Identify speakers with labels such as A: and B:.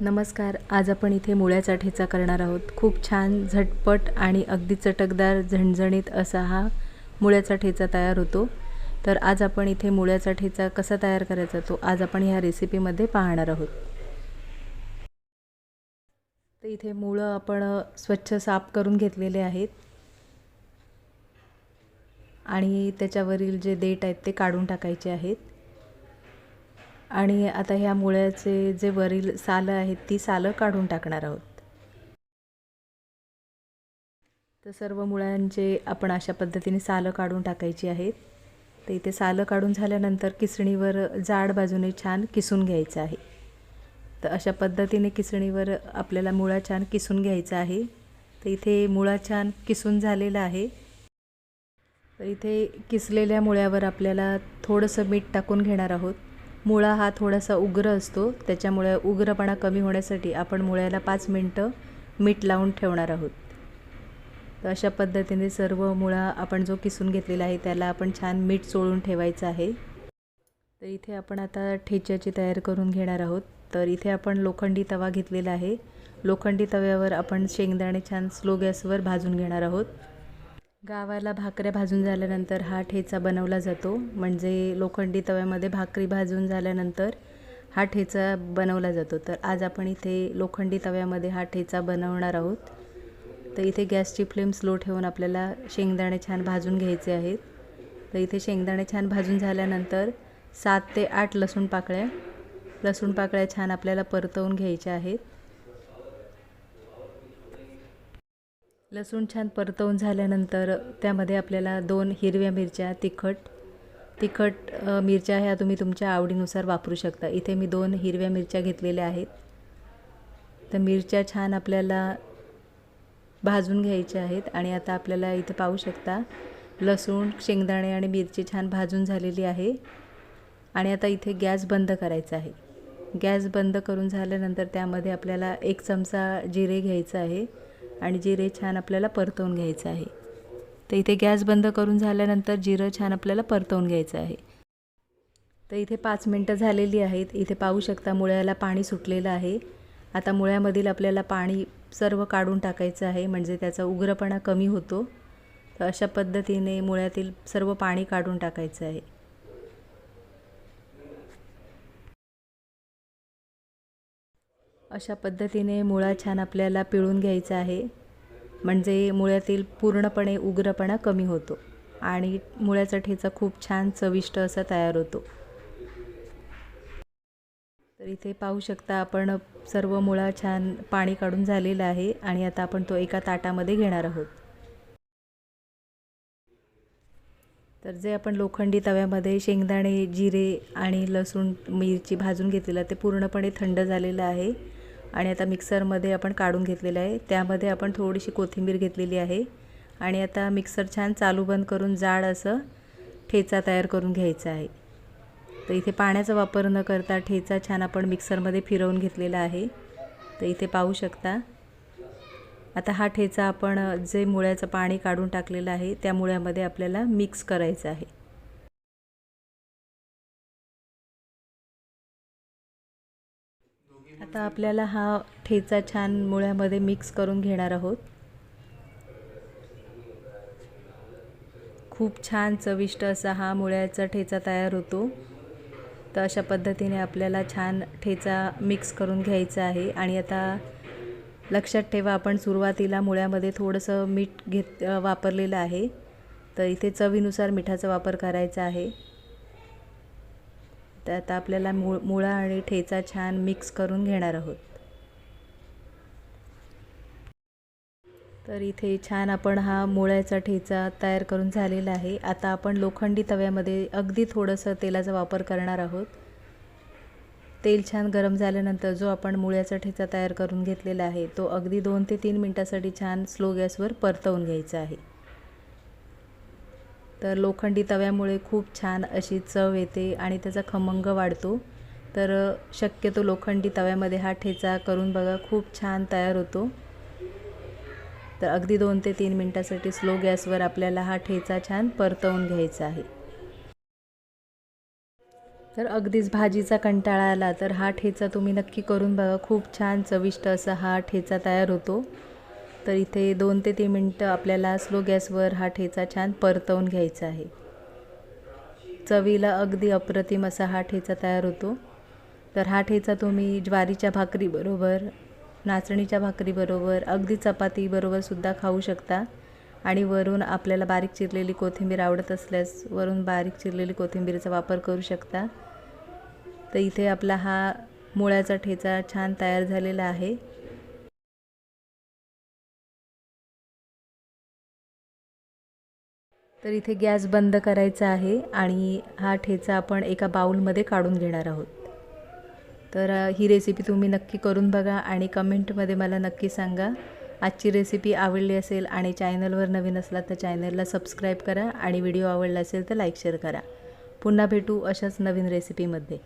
A: नमस्कार आज आपण इथे मुळ्याचा ठेचा करणार आहोत. खूप छान झटपट आणि अगदी चटकदार झणझणीत असा हा मुळ्याचा ठेचा तयार होतो. तर आज आपण इथे मुळ्याचा ठेचा कसा तयार करायचा तो आज आपण ह्या रेसिपीमध्ये पाहणार आहोत. तर इथे मुळं आपण स्वच्छ साफ करून घेतलेले आहेत. आणि त्याच्यावरील जे देठ आहेत ते काढून टाकायचे आहेत. आणि आता ह्या मुळ्याचे जे वरील सालं आहेत ती सालं काढून टाकणार आहोत. तर सर्व मुळ्यांचे आपण अशा पद्धतीने सालं काढून टाकायची आहेत. तर इथे सालं काढून झाल्यानंतर किसणीवर जाड बाजूने छान किसून घ्यायचं आहे. तर अशा पद्धतीने किसणीवर आपल्याला मुळा छान किसून घ्यायचा आहे. तर इथे मुळा छान किसून झालेला आहे. तर इथे किसलेल्या मुळ्यावर आपल्याला थोडंसं मीठ टाकून घेणार आहोत. मुळा हा थोडासा उग्र असतो. त्याच्यामुळे उग्रपणा कमी होण्यासाठी आपण मुळ्याला पाच मिनटं मीठ लावून ठेवणार आहोत. तर अशा पद्धतीने सर्व मुळा आपण जो किसून घेतलेला आहे त्याला आपण छान मीठ चोळून ठेवायचं आहे. तर इथे आपण आता ठेच्याची तयार करून घेणार आहोत. तर इथे आपण लोखंडी तवा घेतलेला आहे. लोखंडी तव्यावर आपण शेंगदाणे छान स्लो गॅसवर भाजून घेणार आहोत. गावाला भाकऱ्या भाजून झाल्यानंतर हा ठेचा बनवला जातो. म्हणजे लोखंडी तव्यामध्ये भाकरी भाजून झाल्यानंतर हा ठेचा बनवला जातो. तर आज आपण इथे लोखंडी तव्यामध्ये हा ठेचा बनवणार आहोत. तर इथे गॅसची फ्लेम स्लो ठेवून आपल्याला शेंगदाणे छान भाजून घ्यायचे आहेत. तर इथे शेंगदाणे छान भाजून झाल्यानंतर सात ते आठ लसूण पाकळ्या लसूण पाकळ्या छान आपल्याला परतवून घ्यायच्या आहेत. लसूण छान परतवून झाल्यानंतर त्यामध्ये आपल्याला दोन हिरव्या मिरच्या तिखट तिखट मिरच्या ह्या तुम्ही तुमच्या आवडीनुसार वापरू शकता. इथे मी दोन हिरव्या मिरच्या घेतलेल्या आहेत. तर मिरच्या छान आपल्याला भाजून घ्यायच्या आहेत आणि आता आपल्याला इथे पाहू शकता लसूण शेंगदाणे आणि मिरची छान भाजून झालेली आहे. आणि आता इथे गॅस बंद करायचा आहे. गॅस बंद करून झाल्यानंतर त्यामध्ये आपल्याला एक चमचा जिरे घ्यायचं आहे. आणि जिरे छान आपल्याला परतवून घ्यायचं आहे. तर इथे गॅस बंद करून झाल्यानंतर जिरं छान आपल्याला परतवून घ्यायचं आहे. तर इथे पाच मिनटं झालेली आहेत. इथे पाहू शकता मुळ्याला पाणी सुटलेलं आहे. आता मुळ्यामधील आपल्याला पाणी सर्व काढून टाकायचं आहे. म्हणजे त्याचा उग्रपणा कमी होतो. तर अशा पद्धतीने मुळ्यातील सर्व पाणी काढून टाकायचं आहे. अशा पद्धतीने मुळा छान आपल्याला पिळून घ्यायचा आहे. म्हणजे मुळ्यातील पूर्णपणे उग्रपणा कमी होतो आणि मुळ्याचा ठेचा खूप छान चविष्ट असा तयार होतो. तर इथे पाहू शकता आपण सर्व मुळा छान पाणी काढून झालेलं आहे आणि आता आपण तो एका ताटामध्ये घेणार आहोत. तर जे आपण लोखंडी तव्यामध्ये शेंगदाणे जिरे आणि लसूण मिरची भाजून घेतलेलं ते पूर्णपणे थंड झालेलं आहे. आणि आता मिक्सरमध्ये आपण काढून घेतलेलं आहे. त्यामध्ये आपण थोडीशी कोथिंबीर घेतलेली आहे. आणि आता मिक्सर छान चालू बंद करून जाड असं ठेचा तयार करून घ्यायचा आहे. तर इथे पाण्याचा वापर न करता ठेचा छान आपण मिक्सरमध्ये फिरवून घेतलेला आहे. तर इथे पाहू शकता. आता हा ठेचा आपण जे मुळ्याचं पाणी काढून टाकलेलं आहे त्या मुळ्यामध्ये आपल्याला मिक्स करायचं आहे. आता आपल्याला हा ठेचा छान मुळ्यामध्ये मिक्स करून घेणार आहोत. खूप छान चविष्ट असा हा मुळ्याचा ठेचा तयार होतो. तर अशा पद्धतीने आपल्याला छान ठेचा मिक्स करून घ्यायचा आहे. आणि आता लक्षात ठेवा आपण सुरुवातीला मुळ्यामध्ये थोडंसं मीठ घेत वापरलेलं आहे. तर इथे चवीनुसार मिठाचा वापर करायचा आहे. तर आता आपल्याला मुळ मुळा आणि ठेचा छान मिक्स करून घेणार आहोत. तर इथे छान आपण हा मुळ्याचा ठेचा तयार करून झालेला आहे. आता आपण लोखंडी तव्यामध्ये अगदी थोडंसं तेलाचा वापर करणार आहोत. तेल छान गरम झाल्यानंतर जो आपण मुळ्याचा ठेचा तयार करून घेतलेला आहे तो अगदी दोन ते तीन मिनटासाठी छान स्लो गॅसवर परतवून घ्यायचा आहे. तर लोखंडी तव्यामुळे खूप छान अशी चव येते आणि त्याचा खमंग वाढतो. तर शक्यतो लोखंडी तव्यामध्ये हा ठेचा करून बघा खूप छान तयार होतो. तर अगदी दोन ते तीन मिनटासाठी स्लो गॅसवर आपल्याला हा ठेचा छान परतवून घ्यायचा आहे. तर अगदीच भाजीचा कंटाळा आला तर हा ठेचा तुम्ही नक्की करून बघा खूप छान चविष्ट असा हा ठेचा तयार होतो. तर इथे दोन ते तीन मिनटं आपल्याला स्लो गॅसवर हा ठेचा छान परतवून घ्यायचा आहे. चवीला अगदी अप्रतिम असा हा ठेचा तयार होतो. तर हा ठेचा तुम्ही ज्वारीच्या भाकरीबरोबर नाचणीच्या भाकरीबरोबर अगदी चपातीबरोबरसुद्धा खाऊ शकता. आणि वरून आपल्याला बारीक चिरलेली कोथिंबीर आवडत असल्यास वरून बारीक चिरलेली कोथिंबीरचा वापर करू शकता. तर इथे आपला हा मुळ्याचा ठेचा छान तयार झालेला आहे. तर इथे गॅस बंद करायचा आहे आणि हा ठेचा आपण एका बाऊलमध्ये काढून घेणार आहोत. तर ही रेसिपी तुम्ही नक्की करून बघा आणि कमेंटमध्ये मला नक्की सांगा. आजची रेसिपी आवडली असेल आणि चॅनलवर नवीन असला तर चॅनलला सबस्क्राईब करा आणि व्हिडिओ आवडला असेल तर लाईक शेअर करा. पुन्हा भेटू अशाच नवीन रेसिपीमध्ये